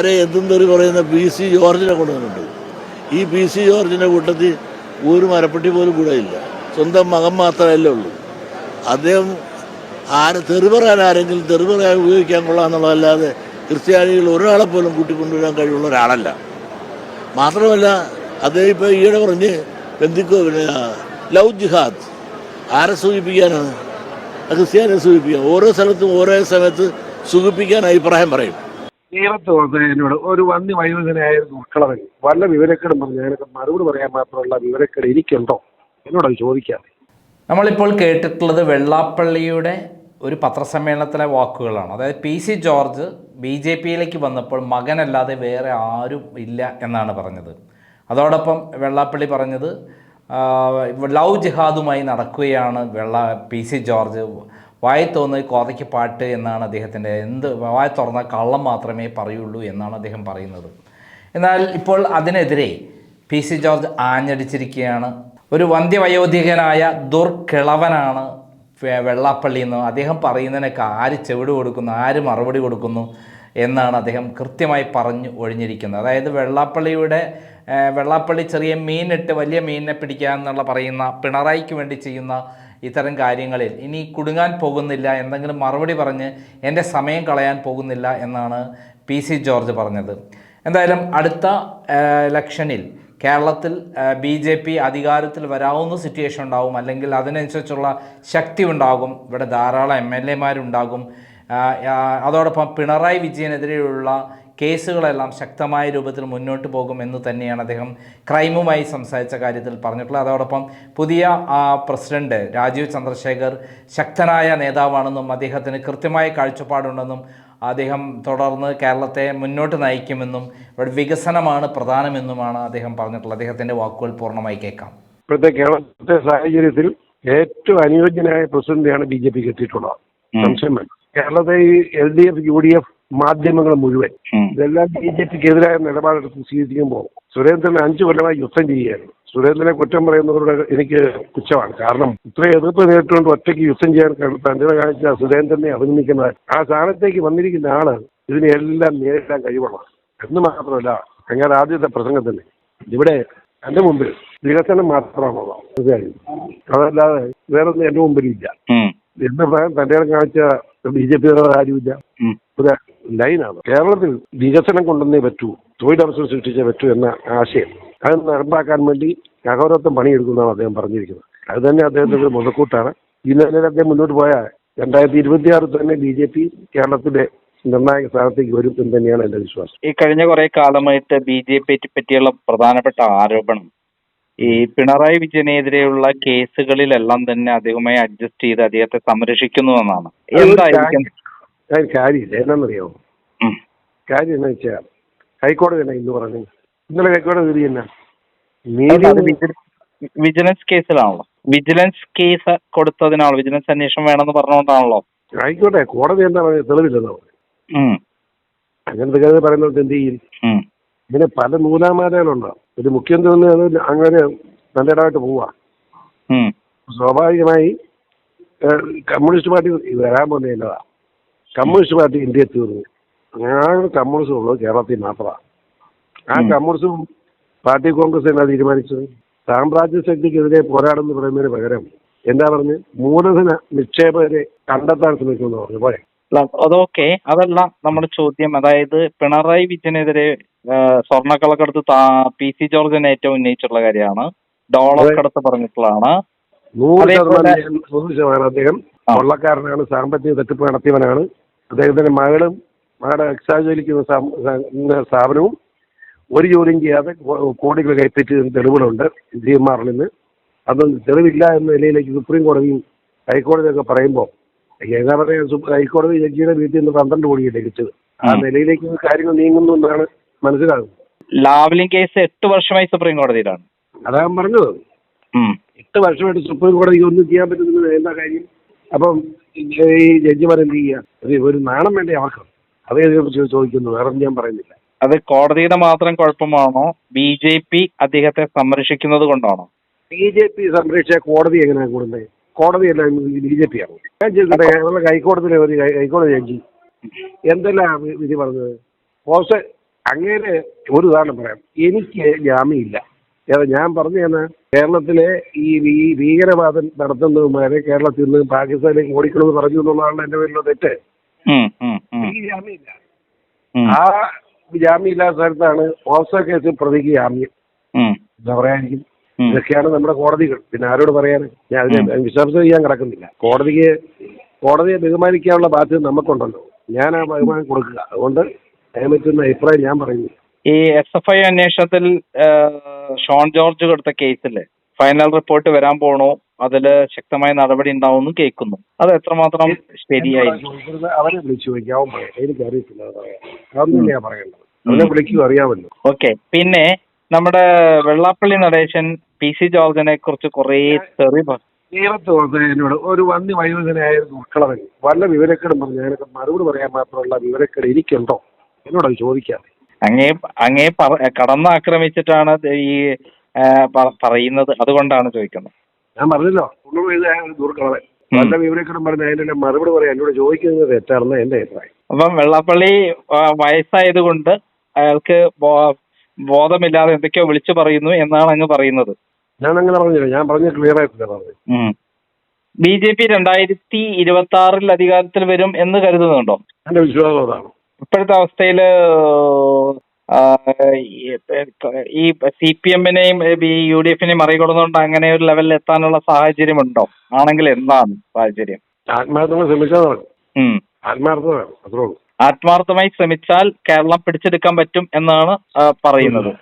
ആരെ എന്തും തെറി പറയുന്ന പി സി ജോർജിനെ കൊണ്ടുവന്നിട്ടുണ്ട്. ഈ പി സി ജോർജിന്റെ കൂട്ടത്തിൽ ഒരു മരപ്പെട്ടി പോലും കൂടെ ഇല്ല. സ്വന്തം മകൻ മാത്രമല്ലേ ഉള്ളൂ. അദ്ദേഹം ആരെ തെറി പറയാൻ ആരെങ്കിലും തെറി പറയാൻ ഉപയോഗിക്കാൻ കൊള്ളാമെന്നുള്ളതല്ലാതെ ക്രിസ്ത്യാനികൾ ഒരാളെ പോലും കൂട്ടിക്കൊണ്ടുവരാൻ കഴിവുള്ള ഒരാളല്ല. മാത്രമല്ല അദ്ദേഹം ഇപ്പോൾ ഈയിടെ പറഞ്ഞ് ബന്ധിക്കോ പിന്നെ ലവ് ജിഹാദ് ആരെ സൂചിപ്പിക്കാനാണ്? ക്രിസ്ത്യാനെ സൂചിപ്പിക്കാൻ ഓരോ സ്ഥലത്തും ഓരോ സമയത്ത് സുഖിപ്പിക്കാൻ അഭിപ്രായം പറയും. നേരത്തെ വന്ന എന്നോട് ഒരു വന്നി വയോജനായിരുന്നു മക്കളവൻ. വല്ല വിവരക്കേടും പറഞ്ഞു. ഞാനൊക്കെ മറുപടി പറയാൻ മാത്രമുള്ള വിവരക്കേട് എനിക്കുണ്ടോ? എന്നോടത് ചോദിക്കാതെ. നമ്മളിപ്പോൾ കേട്ടിട്ടുള്ളത് വെള്ളാപ്പള്ളിയുടെ ഒരു പത്രസമ്മേളനത്തിലെ വാക്കുകളാണ്. അതായത് P C George B J പിയിലേക്ക് വന്നപ്പോൾ മകനല്ലാതെ വേറെ ആരും ഇല്ല എന്നാണ് പറഞ്ഞത്. അതോടൊപ്പം വെള്ളാപ്പള്ളി പറഞ്ഞത് ലവ് ജിഹാദുമായി നടക്കുകയാണ് വെള്ള പി സി ജോർജ് വായി തോന്നി കോതയ്ക്ക് പാട്ട് എന്നാണ് അദ്ദേഹത്തിന്റെ എന്ത് വായി തുറന്ന കള്ളം മാത്രമേ പറയുള്ളൂ എന്നാണ് അദ്ദേഹം പറയുന്നത്. എന്നാൽ ഇപ്പോൾ അതിനെതിരെ പി സി ജോർജ് ആഞ്ഞടിച്ചിരിക്കുകയാണ്. ഒരു വന്ധ്യവയോധികനായ ദുർക്കിളവനാണ് വെള്ളാപ്പള്ളി എന്ന് അദ്ദേഹം പറയുന്നതിനൊക്കെ ആര് ചെവിട് കൊടുക്കുന്നു ആര് മറുപടി കൊടുക്കുന്നു എന്നാണ് അദ്ദേഹം കൃത്യമായി പറഞ്ഞു ഒഴിഞ്ഞിരിക്കുന്നത്. അതായത് വെള്ളാപ്പള്ളിയുടെ വെള്ളാപ്പള്ളി ചെറിയ മീനിട്ട് വലിയ മീനിനെ പിടിക്കുക എന്നുള്ള പറയുന്ന പിണറായിക്ക് വേണ്ടി ചെയ്യുന്ന ഇത്തരം കാര്യങ്ങളിൽ. ഇനി കുടുങ്ങാൻ പോകുന്നില്ല എന്തെങ്കിലും മറുപടി പറഞ്ഞ് എന്റെ സമയം കളയാൻ പോകുന്നില്ല എന്നാണ് പി സി ജോർജ് പറഞ്ഞത്. എന്തായാലും അടുത്ത ഇലക്ഷനിൽ കേരളത്തിൽ ബി ജെ പി അധികാരത്തിൽ വരാവുന്ന സിറ്റുവേഷൻ ഉണ്ടാവും. അല്ലെങ്കിൽ അതിനനുസരിച്ചുള്ള ശക്തി ഉണ്ടാകും. ഇവിടെ ധാരാളം എം എൽ എമാരുണ്ടാകും അതോടൊപ്പം പിണറായി വിജയനെതിരെയുള്ള കേസുകളെല്ലാം ശക്തമായ രൂപത്തിൽ മുന്നോട്ട് പോകും എന്ന് തന്നെയാണ് അദ്ദേഹം ക്രൈമുമായി സംസാരിച്ച കാര്യത്തിൽ പറഞ്ഞിട്ടുള്ളത്. അതോടൊപ്പം പുതിയ ആ, പ്രസിഡന്റ് രാജീവ് ചന്ദ്രശേഖർ ശക്തനായ നേതാവാണെന്നും അദ്ദേഹത്തിന് കൃത്യമായ കാഴ്ചപ്പാടുണ്ടെന്നും അദ്ദേഹം തുടർന്ന് കേരളത്തെ മുന്നോട്ട് നയിക്കുമെന്നും ഇവിടെ വികസനമാണ് പ്രധാനമെന്നുമാണ് അദ്ദേഹം പറഞ്ഞിട്ടുള്ളത്. അദ്ദേഹത്തിന്റെ വാക്കുകൾ പൂർണമായി കേൾക്കാം. ഇപ്പോഴത്തെ കേരളത്തെ സാഹചര്യത്തിൽ ഏറ്റവും അനുയോജ്യനായ പ്രസിഡന്റാണ് ബി ജെ പി കിട്ടിയിട്ടുള്ളത് സംശയം കേരളത്തെ ഈ L D F U D F മാധ്യമങ്ങൾ മുഴുവൻ. ഇതെല്ലാം ബി ജെ പിക്ക് എതിരായ നിലപാടെടുത്ത് സ്വീകരിക്കുമ്പോൾ സുരേന്ദ്രൻ അഞ്ചു കൊല്ലമായി യുദ്ധം ചെയ്യുകയായിരുന്നു സുരേന്ദ്രനെ കുറ്റം പറയുന്നവരോട് എനിക്ക് പുച്ഛമാണ് കാരണം ഇത്രയും എതിർപ്പ് നേരിട്ടുകൊണ്ട് ഒറ്റയ്ക്ക് യുദ്ധം ചെയ്യാൻ തന്റെ കാണിച്ച സുരേന്ദ്രനെ അഭിനന്ദിക്കുന്നത് ആ സ്ഥാനത്തേക്ക് വന്നിരിക്കുന്ന ആൾ ഇതിനെല്ലാം നേരിടാൻ കഴിവുള്ള എന്ന് മാത്രമല്ല ഞങ്ങളുടെ ആദ്യത്തെ പ്രസംഗത്തിൽ ഇവിടെ എന്റെ മുമ്പിൽ വികസനം മാത്രമാണുള്ളത് അതല്ലാതെ വേറൊന്നും എന്റെ മുമ്പിലില്ല. എന്ന് പറയാൻ തന്റെ കാണിച്ച ബി ജെ പി ആരുമില്ല. ലൈനാണ്. കേരളത്തിൽ വികസനം കൊണ്ടുവന്നേ പറ്റൂ തൊഴിലവസരം സൃഷ്ടിച്ചേ പറ്റൂ എന്ന ആശയം. അത് നടപ്പാക്കാൻ വേണ്ടി അഹോരത്വം പണിയെടുക്കുന്നതാണ് അദ്ദേഹം പറഞ്ഞിരിക്കുന്നത്. അത് തന്നെ അദ്ദേഹത്തിന്റെ ഒരു മുതക്കൂട്ടാണ് ഈ നിലയിൽ അദ്ദേഹം മുന്നോട്ട് പോയാൽ രണ്ടായിരത്തി ഇരുപത്തിയാറിൽ തന്നെ ബി ജെ പി കേരളത്തിന്റെ നിർണായക സ്ഥാനത്തേക്ക് വരും എന്ന് തന്നെയാണ് എന്റെ വിശ്വാസം. ഈ കഴിഞ്ഞ കുറെ കാലമായിട്ട് ബി ജെ പി പറ്റിയുള്ള പ്രധാനപ്പെട്ട ആരോപണം ഈ പിണറായി വിജയനെതിരെയുള്ള കേസുകളിലെല്ലാം തന്നെ അദ്ദേഹവുമായി അഡ്ജസ്റ്റ് ചെയ്ത് അദ്ദേഹത്തെ സംരക്ഷിക്കുന്നു എന്നാണ്. എന്തായിരിക്കും? അതിന് കാര്യമില്ല. എന്നാണെന്നറിയാമോ. കാര്യം എന്ന് വെച്ചാൽ ഹൈക്കോടതി തന്നെ ഇന്ന് പറഞ്ഞു ഇന്നലെ ഹൈക്കോടതി വിധി തന്നെ നീതി വിജിലൻസ് കേസിലാണല്ലോ. വിജിലൻസ് കേസ് കൊടുത്തതിനാണല്ലോ. വിജിലൻസ് അന്വേഷണം വേണമെന്ന് പറഞ്ഞുകൊണ്ടാണല്ലോ. ആയിക്കോട്ടെ കോടതി എന്താ പറയുക തെളിവില്ലെന്നോ അങ്ങനത്തെ കാര്യം പറയുന്നത് എന്ത് ചെയ്യും? ഇങ്ങനെ പല നൂലാമാലകളുണ്ടോ ഒരു മുഖ്യം ഒന്ന് അങ്ങനെ നല്ല ഇടമായിട്ട് പോവാ സ്വാഭാവികമായി കമ്മ്യൂണിസ്റ്റ് പാർട്ടി വരാൻ പോകുന്നതല്ലതാ കമ്മ്യൂണിസ്റ്റ് പാർട്ടി ഇന്ത്യയെ തീർന്നു. ആകെ കമ്മ്യൂണിസം ഉള്ളത് കേരളത്തിൽ മാത്രമാണ് ആ കമ്മ്യൂണിസ്റ്റും കമ്മ്യൂണിസം പാർട്ടി കോൺഗ്രസ് എന്നാ തീരുമാനിച്ചത്. സാമ്രാജ്യ ശക്തിക്കെതിരെ പോരാടുന്നു പറയുന്നതിന് പകരം എന്താ പറഞ്ഞ്? മൂലധന നിക്ഷേപകരെ കണ്ടെത്താൻ ശ്രമിക്കുന്നു പറഞ്ഞു. പോരെ. അതൊക്കെ അതല്ല നമ്മുടെ ചോദ്യം. അതായത് പിണറായി വിജയനെതിരെ സ്വർണക്കളക്കടുത്ത് പി സി ജോർജൻ ഏറ്റവും ഉന്നയിച്ചിട്ടുള്ള കാര്യമാണ്. ഡോളർ കടത്ത് പറഞ്ഞിട്ടുള്ളതാണ്. നൂറ് ശതമാനം അദ്ദേഹം. കൊള്ളക്കാരനാണ് സാമ്പത്തിക തട്ടിപ്പ് നടത്തിയവനാണ്. അദ്ദേഹത്തിന്റെ മകളും മകളുടെ എക്സാജലിക്കുന്ന സ്ഥാ- സ്ഥാ- സ്ഥാപനവും ഒരു ജോലിയും ചെയ്യാതെ കോടികൾ കൈപ്പറ്റിയതിന് തെളിവുകളുണ്ട് ജി എം ആറിൽ നിന്ന്. അതൊന്നും തെളിവില്ല എന്ന നിലയിലേക്ക് സുപ്രീം കോടതിയും ഹൈക്കോടതിയൊക്കെ പറയുമ്പോൾ എന്താ പറയുക ഹൈക്കോടതി ജഡ്ജിയുടെ വീട്ടിൽ നിന്ന് പന്ത്രണ്ട് കോടിയല്ലേ ലഭിച്ചത്. ആ. നിലയിലേക്ക് കാര്യങ്ങൾ നീങ്ങുന്നു എന്നാണ് മനസ്സിലാകുന്നത്. ലാവ്ലിൻ കേസ് എട്ട് വർഷമായി സുപ്രീം കോടതിയിലാണ്. അതാ പറഞ്ഞത്. എട്ട് വർഷമായിട്ട് സുപ്രീം കോടതിക്ക് ഒന്നും ചെയ്യാൻ പറ്റുന്നില്ല എന്താ കാര്യം? അപ്പം ഈ ജഡ്ജിമാർ എന്ത് ചെയ്യുക ഒരു നാണം വേണ്ട അവർക്ക്? അതേ ചോദിക്കുന്നു. വേറെ ഞാൻ പറയുന്നില്ല. അത് കോടതിയുടെ മാത്രം കുഴപ്പമാണോ? ബി ജെ പി അദ്ദേഹത്തെ സംരക്ഷിക്കുന്നത് കൊണ്ടാണോ? ബി ജെ പി സംരക്ഷിച്ച കോടതി എങ്ങനെയാണ് കൂടുന്നത്? കോടതിയല്ല ബി ജെ പി ആണ്? ഞാൻ ഹൈക്കോടതിയിലെ ഒരു ഹൈക്കോടതി ജഡ്ജി. എന്തെല്ലാം വിധി പറഞ്ഞത്? പോസ്റ്റ് അങ്ങനെ ഒരു ഉദാഹരണം പറയാം. എനിക്ക് ജാമ്യമില്ല. ഏതാ ഞാൻ പറഞ്ഞു തന്നെ കേരളത്തിലെ ഈ ഭീ- ഭീകരവാദം നടത്തുന്നവന്മാരെ കേരളത്തിൽ നിന്ന് പാകിസ്ഥാനിലേക്ക് ഓടിക്കണമെന്ന് പറഞ്ഞു എന്നുള്ളതാണ് എന്റെ പേരിലുള്ള തെറ്റ്. ഈ ജാമ്യമില്ല. ആ ജാമ്യമില്ലാത്ത സ്ഥലത്താണ് ഓസോ കേസിൽ പ്രതിക്ക് ജാമ്യം. എന്താ പറയാനിരിക്കും ഉം. ഇതൊക്കെയാണ് നമ്മുടെ കോടതികൾ. പിന്നെ ആരോട് പറയാൻ ഞാൻ അതിനെ വിശ്വാസം ചെയ്യാൻ കിടക്കുന്നില്ല. കോടതിക്ക് കോടതിയെ ബഹുമാനിക്കാനുള്ള ബാധ്യത നമുക്കുണ്ടല്ലോ. ഞാൻ ആ ബഹുമാനം കൊടുക്കുക. അതുകൊണ്ട് അതിനെ പറ്റുന്ന അഭിപ്രായം ഞാൻ പറയുന്നു ഈ എസ് എഫ് ഐ അന്വേഷണത്തിൽ ഷോൺ ജോർജ് കൊടുത്ത കേസിൽ ഫൈനൽ റിപ്പോർട്ട് വരാൻ പോണോ. അതിൽ ശക്തമായ നടപടി ഉണ്ടാവുമെന്ന് കേൾക്കുന്നു. അത് എത്രമാത്രം ശരിയായി? അവനെ വിളിച്ചു ചോദിക്കും. പറയേണ്ടത്. അവനെ വിളിക്കും അറിയാമല്ലോ. ഓക്കെ. പിന്നെ നമ്മുടെ വെള്ളാപ്പള്ളി നടേശൻ പി സി ജോർജിനെ കുറിച്ച് കുറേ തെറി എന്നോട് ഒരു വന്നി ഒരു മക്കളവൻ. വല്ല വിവരക്കേടും പറഞ്ഞു ഞാനൊക്കെ മറുപടി പറയാൻ മാത്രമുള്ള വിവരക്കേട് എനിക്കുണ്ടോ? എന്നോടത് ചോദിക്കാം അങ്ങേ അങ്ങേ പറ- കടന്നാക്രമിച്ചിട്ടാണ് ഈ പറയുന്നത്. അതുകൊണ്ടാണ് ചോദിക്കുന്നത്. ഞാൻ പറഞ്ഞല്ലോ ദൂർക്കളവൻ പറഞ്ഞ അതിന്റെ മറുപടി പറയാൻ എന്നോട് ചോദിക്കുന്നത് തെറ്റാണെന്ന് എന്റെ അഭിപ്രായം. അപ്പം വെള്ളാപ്പള്ളി വയസ്സായതുകൊണ്ട് വയസ്സായത് കൊണ്ട് അയാൾക്ക് ബോധമില്ലാതെ എന്തൊക്കെയോ വിളിച്ചു പറയുന്നു എന്നാണ് അങ്ങ് പറയുന്നത്. ഞാൻ അങ്ങനെ പറഞ്ഞില്ല. ഞാൻ പറഞ്ഞ ക്ലിയർ ആയിട്ടില്ല പറഞ്ഞു ബി ജെ പി രണ്ടായിരത്തി ഇരുപത്തി ആറിൽ അധികാരത്തിൽ വരും എന്ന് കരുതുന്നുണ്ടോ? എന്റെ വിശ്വാസം അതാണ്. ഇപ്പോഴത്തെ അവസ്ഥയിൽ ഈ സി പി എമ്മിനെയും യു ഡി എഫിനെയും മറികടന്നുകൊണ്ട് അങ്ങനെ ഒരു ലെവലിൽ എത്താനുള്ള സാഹചര്യം ഉണ്ടോ ആണെങ്കിൽ എന്താണ് സാഹചര്യം? ശ്രമിച്ചാൽ അത്രേ ഉള്ളൂ. ആത്മാർത്ഥമായി ശ്രമിച്ചാൽ കേരളം പിടിച്ചെടുക്കാൻ പറ്റും എന്നാണ് പറയുന്നത്.